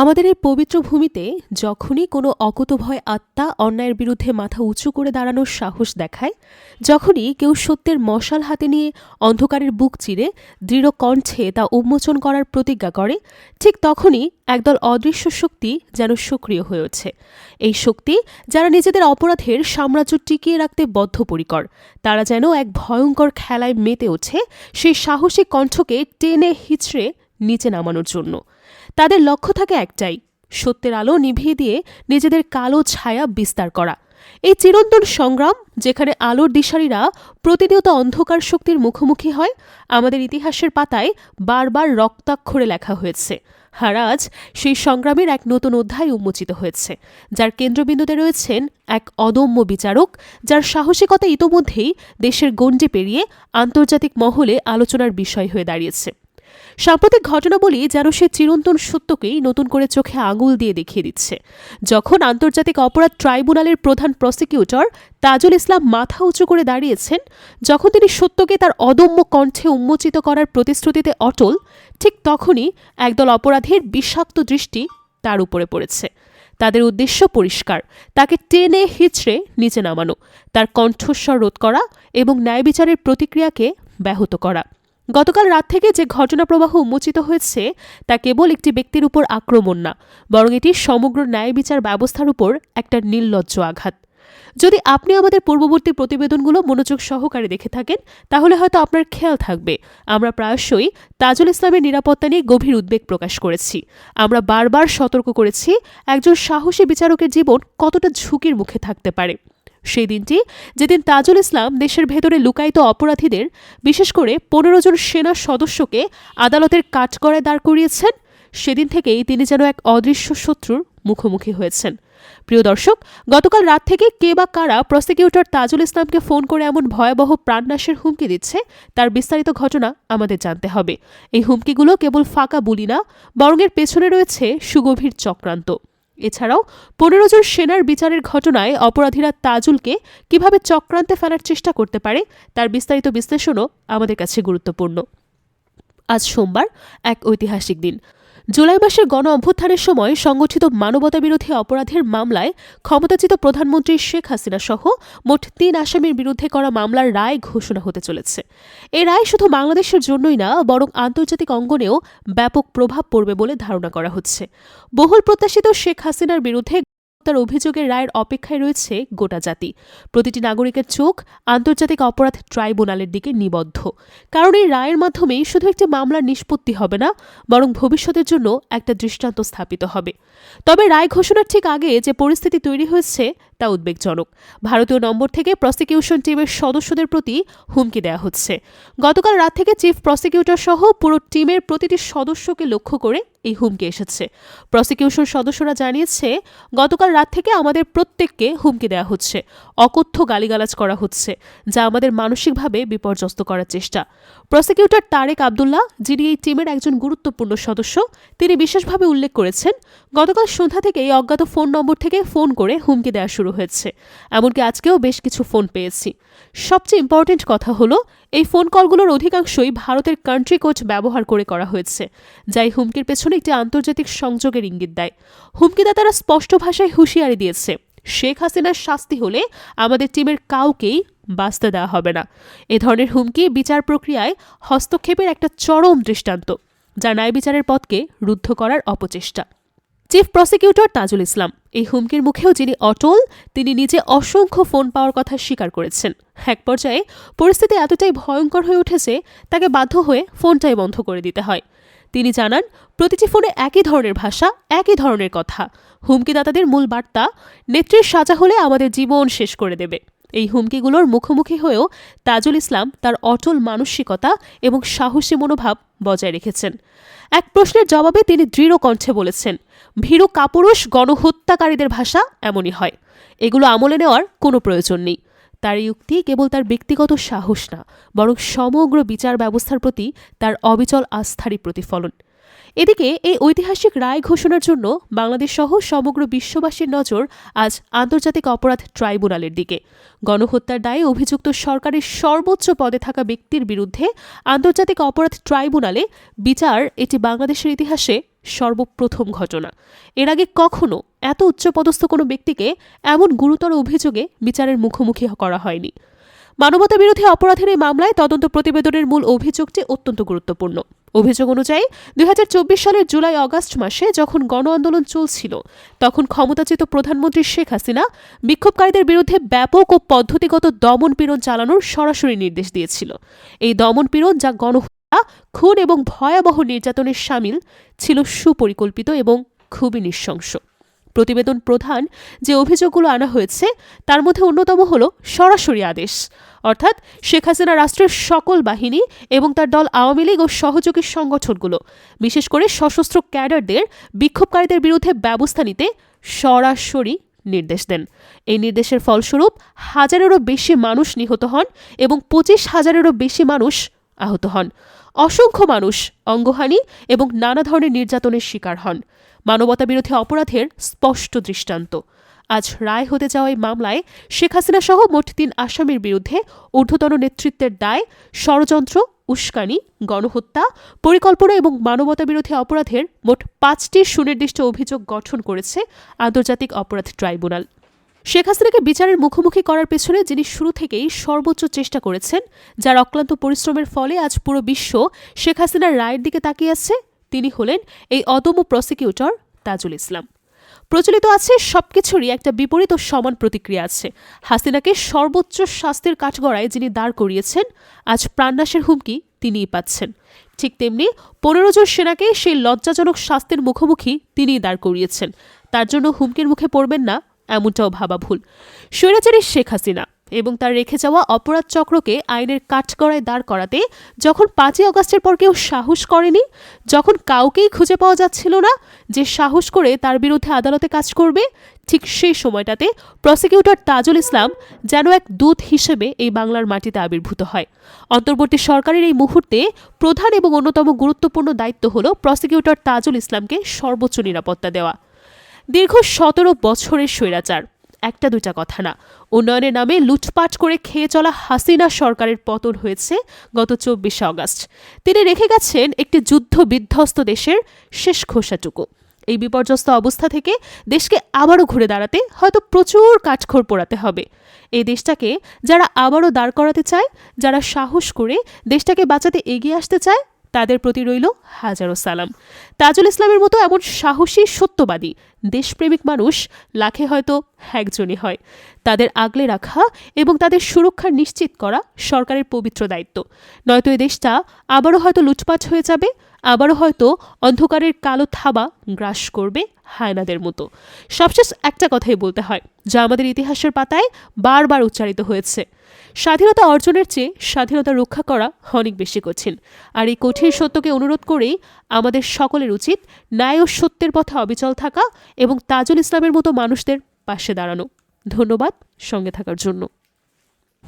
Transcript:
আমাদের এই পবিত্র ভূমিতে যখনই কোনো অকুতভয় আত্মা অন্যায়ের বিরুদ্ধে মাথা উঁচু করে দাঁড়ানোর সাহস দেখায়, যখনই কেউ সত্যের মশাল হাতে নিয়ে অন্ধকারের বুক চিরে দৃঢ় কণ্ঠে তা উন্মোচন করার প্রতিজ্ঞা করে, ঠিক তখনই একদল অদৃশ্য শক্তি যেন সক্রিয় হয়ে ওঠে। এই শক্তি, যারা নিজেদের অপরাধের সাম্রাজ্য টিকিয়ে রাখতে বদ্ধপরিকর, তারা যেন এক ভয়ঙ্কর খেলায় মেতে ওঠে, সেই সাহসী কণ্ঠকে টেনে হিচড়ে নিচে নামানোর জন্য। তাদের লক্ষ্য থাকে একটাই, সত্যের আলো নিভিয়ে দিয়ে নিজেদের কালো ছায়া বিস্তার করা। এই চিরন্তন সংগ্রাম, যেখানে আলোর দিশারীরা প্রতিনিয়ত অন্ধকার শক্তির মুখোমুখি হয়, আমাদের ইতিহাসের পাতায় বারবার রক্তাক্ষরে লেখা হয়েছে। আর আজ সেই সংগ্রামের এক নতুন অধ্যায় উন্মোচিত হয়েছে, যার কেন্দ্রবিন্দুতে রয়েছেন এক অদম্য বিচারক, যার সাহসিকতা ইতোমধ্যেই দেশের গণ্ডি পেরিয়ে আন্তর্জাতিক মহলে আলোচনার বিষয় হয়ে দাঁড়িয়েছে। সাম্প্রতিক ঘটনাবলী যেন সে চিরন্তন সত্যকেই নতুন করে চোখে আঙুল দিয়ে দেখিয়ে দিচ্ছে। যখন আন্তর্জাতিক অপরাধ ট্রাইব্যুনালের প্রধান প্রসিকিউটর তাজুল ইসলাম মাথা উঁচু করে দাঁড়িয়েছেন, যখন তিনি সত্যকে তার অদম্য কণ্ঠে উন্মোচিত করার প্রতিশ্রুতিতে অটল, ঠিক তখনই একদল অপরাধীর বিষাক্ত দৃষ্টি তার উপরে পড়েছে। তাদের উদ্দেশ্য পরিষ্কার, তাকে টেনে হিচড়ে নিচে নামানো, তার কণ্ঠস্বর রোধ করা এবং ন্যায় বিচারের প্রতিক্রিয়াকে ব্যাহত করা। গতকাল রাত থেকে যে ঘটনা প্রবাহ উন্মোচিত হয়েছে, তা কেবল একটি ব্যক্তির উপর আক্রমণ না, বরং এটি সমগ্র ন্যায় বিচার ব্যবস্থার উপর একটা নির্লজ্জ আঘাত। যদি আপনি আমাদের পূর্ববর্তী প্রতিবেদনগুলো মনোযোগ সহকারে দেখে থাকেন, তাহলে হয়তো আপনার খেয়াল থাকবে, আমরা প্রায়শই তাজুল ইসলামের নিরাপত্তা নিয়ে গভীর উদ্বেগ প্রকাশ করেছি। আমরা বারবার সতর্ক করেছি, একজন সাহসী বিচারকের জীবন কতটা ঝুঁকির মুখে থাকতে পারে। সেই দিনটি, যেদিন তাজুল ইসলাম দেশের ভেতরে লুকায়িত অপরাধীদের, বিশেষ করে পনেরো জন সেনা সদস্যকে আদালতের কাঠগড়ায় দাঁড় করিয়েছেন, সেদিন থেকেই তিনি যেন এক অদৃশ্য শত্রুর মুখোমুখি হয়েছেন। প্রিয় দর্শক, গতকাল রাত থেকে কে বা কারা প্রসিকিউটর তাজুল ইসলামকে ফোন করে এমন ভয়াবহ প্রাণনাশের হুমকি দিচ্ছে, তার বিস্তারিত ঘটনা আমাদের জানতে হবে। এই হুমকিগুলো কেবল ফাঁকা বুলি না, বরং এর পেছনে রয়েছে সুগভীর চক্রান্ত। এছাড়াও, পনেরো জন সেনার বিচারের ঘটনায় অপরাধীরা তাজুলকে কীভাবে চক্রান্তে ফেলার চেষ্টা করতে পারে, তার বিস্তারিত বিশ্লেষণও আমাদের কাছে গুরুত্বপূর্ণ। আজ সোমবার, এক ঐতিহাসিক দিন। জুলাই মাসের গণ অভ্যুত্থানের সময় সংগঠিত মানবতাবিরোধী অপরাধের মামলায় ক্ষমতাচিত প্রধানমন্ত্রী শেখ হাসিনা সহ মোট তিন আসামির বিরুদ্ধে করা মামলার রায় ঘোষণা হতে চলেছে। এ রায় শুধু বাংলাদেশের জন্যই না, বরং আন্তর্জাতিক অঙ্গনেও ব্যাপক প্রভাব পড়বে বলে ধারণা করা হচ্ছে। বহুল প্রত্যাশিত শেখ হাসিনার বিরুদ্ধে হত্যার অভিযোগের রায়ের অপেক্ষায় রয়েছে গোটা জাতি। প্রতিটি নাগরিকের চোখ আন্তর্জাতিক অপরাধ ট্রাইব্যুনালের দিকে নিবদ্ধ। কারণ এই রায়ের মাধ্যমেই শুধু একটি মামলার নিষ্পত্তি হবে না, বরং ভবিষ্যতের জন্য একটা দৃষ্টান্ত স্থাপিত হবে। তবে রায় ঘোষণার ঠিক আগে যে পরিস্থিতি তৈরি হয়েছে, তা উদ্বেগজনক। ভারতীয় নম্বর থেকে প্রসিকিউশন টিমের সদস্যদের প্রতি হুমকি দেওয়া হচ্ছে। গতকাল রাত থেকে চিফ প্রসিকিউটর সহ পুরো টিমের প্রতিটি সদস্যকে লক্ষ্য করে এই হুমকি এসেছে। প্রসিকিউশন সদস্যরা জানিয়েছে, গতকাল রাত থেকে আমাদের প্রত্যেককে হুমকি দেওয়া হচ্ছে। অকথ্য গালিগালাজ করা হচ্ছে, যা আমাদের মানসিকভাবে বিপর্যস্ত করার চেষ্টা। প্রসিকিউটর তারেক আবদুল্লাহ, যিনি এই টিমের একজন গুরুত্বপূর্ণ সদস্য, তিনি বিশেষভাবে উল্লেখ করেছেন, গতকাল সন্ধ্যা থেকে এই অজ্ঞাত ফোন নম্বর থেকে ফোন করে হুমকি দেওয়া শুরু হয়েছে। এমনকি আজকেও বেশ কিছু ফোন পেয়েছি। সবচেয়ে ইম্পর্টেন্ট কথা হলো এই ফোন কলগুলোর অধিকাংশই ভারতের কান্ট্রি কোচ ব্যবহার করে করা হয়েছে, যাই হুমকির পেছনে একটি আন্তর্জাতিক সংযোগের ইঙ্গিত দেয়। হুমকিদাতারা স্পষ্ট ভাষায় হুঁশিয়ারি দিয়েছে, শেখ হাসিনার শাস্তি হলে আমাদের টিমের কাউকেই বাঁচতে দেওয়া হবে না। এ ধরনের হুমকি বিচার প্রক্রিয়ায় হস্তক্ষেপের একটা চরম দৃষ্টান্ত, যা ন্যায় বিচারের পথকে রুদ্ধ করার অপচেষ্টা। Chief prosecutor Tajul Islam. এই হুমকির মুখেও যিনি অটল, তিনি নিজে অসংখ্য ফোন পাওয়ার কথা স্বীকার করেছেন। এক পর্যায়ে পরিস্থিতি এতটাই ভয়ঙ্কর হয়ে উঠেছে, তাকে বাধ্য হয়ে ফোনটাই বন্ধ করে দিতে হয়। তিনি জানান, প্রতিটি ফোনে একই ধরনের ভাষা, একই ধরনের কথা। হুমকিদাতাদের মূল বার্তা, নেত্রীর সাজা হলে আমাদের জীবন শেষ করে দেবে। এই হুমকিগুলোর মুখোমুখি হয়েও তাজুল ইসলাম তার অটল মানসিকতা এবং সাহসী মনোভাব বজায় রেখেছেন। এক প্রশ্নের জবাবে তিনি দৃঢ় কণ্ঠে বলেছেন, ভীরু কাপুরুষ গণহত্যাকারীদের ভাষা এমনই হয়। এগুলো আমলে নেওয়ার কোনো প্রয়োজন নেই। তার উক্তি কেবল তার ব্যক্তিগত সাহস না, বরং সমগ্র বিচার ব্যবস্থার প্রতি তার অবিচল আস্থারই প্রতিফলন। এদিকে এই ঐতিহাসিক রায় ঘোষণার জন্য বাংলাদেশ সহ সমগ্র বিশ্ববাসীর নজর আজ আন্তর্জাতিক অপরাধ ট্রাইব্যুনালের দিকে। গণহত্যার দায়ে অভিযুক্ত সরকারের সর্বোচ্চ পদে থাকা ব্যক্তির বিরুদ্ধে আন্তর্জাতিক অপরাধ ট্রাইব্যুনালে বিচার এটি বাংলাদেশের ইতিহাসে সর্বপ্রথম ঘটনা। এর আগে কখনো এত উচ্চপদস্থ কোনো ব্যক্তিকে এমন গুরুতর অভিযোগে বিচারের মুখোমুখি করা হয়নি। মানবতা বিরোধী অপরাধের এই মামলায় তদন্ত প্রতিবেদনের মূল অভিযোগটি অত্যন্ত গুরুত্বপূর্ণ। অভিযোগ অনুযায়ী, দুই হাজার চব্বিশ সালের জুলাই অগাস্ট মাসে যখন গণ আন্দোলন চলছিল, তখন ক্ষমতাচ্যুত প্রধানমন্ত্রী শেখ হাসিনা বিক্ষোভকারীদের বিরুদ্ধে ব্যাপক ও পদ্ধতিগত দমন পীড়ন চালানোর সরাসরি নির্দেশ দিয়েছিল। এই দমন পীড়ন যা গণহত্যা, খুন এবং ভয়াবহ নির্যাতনের সামিল, ছিল সুপরিকল্পিত এবং খুবই নৃশংস। প্রতিবেদন প্রধান যে অভিযোগগুলো আনা হয়েছে, তার মধ্যে অন্যতম হল সরাসরি আদেশ। অর্থাৎ শেখ হাসিনা রাষ্ট্রের সকল বাহিনী এবং তার দল আওয়ামী লীগ ও সহযোগী সংগঠনগুলো, বিশেষ করে সশস্ত্র ক্যাডারদের বিক্ষোভকারীদের বিরুদ্ধে ব্যবস্থা নিতে সরাসরি নির্দেশ দেন। এই নির্দেশের ফলস্বরূপ হাজারেরও বেশি মানুষ নিহত হন এবং পঁচিশ হাজারেরও বেশি মানুষ আহত হন। অসংখ্য মানুষ অঙ্গহানি এবং নানা ধরনের নির্যাতনের শিকার হন। মানবতা বিরোধী অপরাধের স্পষ্ট দৃষ্টান্ত। আজ রায় হতে যাওয়া এই মামলায় শেখ হাসিনা সহ মোট তিন আসামির বিরুদ্ধে ঊর্ধ্বতন নেতৃত্বের দায় ষড়যন্ত্র, উস্কানি, গণহত্যা, পরিকল্পনা এবং মানবতা বিরোধী অপরাধের মোট পাঁচটি সুনির্দিষ্ট অভিযোগ গঠন করেছে আন্তর্জাতিক অপরাধ ট্রাইব্যুনাল। শেখ হাসিনাকে বিচারের মুখোমুখি করার পেছনে যিনি শুরু থেকেই সর্বোচ্চ চেষ্টা করেছেন, যার অক্লান্ত পরিশ্রমের ফলে আজ পুরো বিশ্ব শেখ হাসিনার রায়ের দিকে তাকিয়ে আছে তিনি হলেন এই অদম্য প্রসিকিউটর তাজুল ইসলাম। প্রচলিত আছে সবকিছুরই একটা বিপরীত ও সমান প্রতিক্রিয়া আছে। হাসিনাকে সর্বোচ্চ শাস্তির কাঠগড়ায় যিনি দাঁড় করিয়েছেন, আজ প্রাণনাশের হুমকি তিনিই পাচ্ছেন। ঠিক তেমনি পনেরো জন সেনাকে সেই লজ্জাজনক শাস্তির মুখোমুখি তিনিই দাঁড় করিয়েছেন। তার জন্য হুমকির মুখে পড়বেন না, এমনটাও ভাবা ভুল। স্বৈরাচারী শেখ হাসিনা এবং তার রেখে যাওয়া অপরাধ চক্রকে আইনের কাঠগড়ায় দাঁড় করাতে যখন পাঁচই অগস্টের পর কেউ সাহস করেনি, যখন কাউকেই খুঁজে পাওয়া যাচ্ছিল না যে সাহস করে তার বিরুদ্ধে আদালতে কাজ করবে, ঠিক সেই সময়টাতে প্রসিকিউটর তাজুল ইসলাম যেন এক দূত হিসেবে এই বাংলার মাটিতে আবির্ভূত হয়। অন্তর্বর্তী সরকারের এই মুহূর্তে প্রধান এবং অন্যতম গুরুত্বপূর্ণ দায়িত্ব হল প্রসিকিউটর তাজুল ইসলামকে সর্বোচ্চ নিরাপত্তা দেওয়া। দীর্ঘ সতেরো বছরের স্বৈরাচার। একটা দুইটা কথা না। উন্নয়নের নামে লুটপাট করে খেয়ে চলা হাসিনা সরকারের পতন হয়েছে গত চব্বিশে অগাস্ট তিনি রেখে গেছেন একটি যুদ্ধ বিধ্বস্ত দেশের শেষ খোসাটুকু। এই বিপর্যস্ত অবস্থা থেকে দেশকে আবারও ঘুরে দাঁড়াতে হয়তো প্রচুর কাঠখড় পোড়াতে হবে। এই দেশটাকে যারা আবারও দাঁড় করাতে চায়, যারা সাহস করে দেশটাকে বাঁচাতে এগিয়ে আসতে চায় তাদের প্রতি রইল হাজারো সালাম। তাজুল ইসলামের মতো এমন সাহসী, সত্যবাদী, দেশপ্রেমিক মানুষ লাখে হয়তো একজনই হয়। তাদের আগলে রাখা এবং তাদের সুরক্ষা নিশ্চিত করা সরকারের পবিত্র দায়িত্ব। নয়তো এ দেশটা আবারও হয়তো লুটপাট হয়ে যাবে আবারও হয়তো অন্ধকারের কালো থাবা গ্রাস করবে হায়নাদের মতো। সবশেষ একটা কথাই বলতে হয়, যা আমাদের ইতিহাসের পাতায় বারবার উচ্চারিত হয়েছে। স্বাধীনতা অর্জনের চেয়ে স্বাধীনতা রক্ষা করা অনেক বেশি কঠিন। আর এই কঠিন সত্যকে অনুরোধ করেই আমাদের সকলের উচিত ন্যায় ও সত্যের পথে অবিচল থাকা এবং তাজুল ইসলামের মতো মানুষদের পাশে দাঁড়ানো। ধন্যবাদ সঙ্গে থাকার জন্য।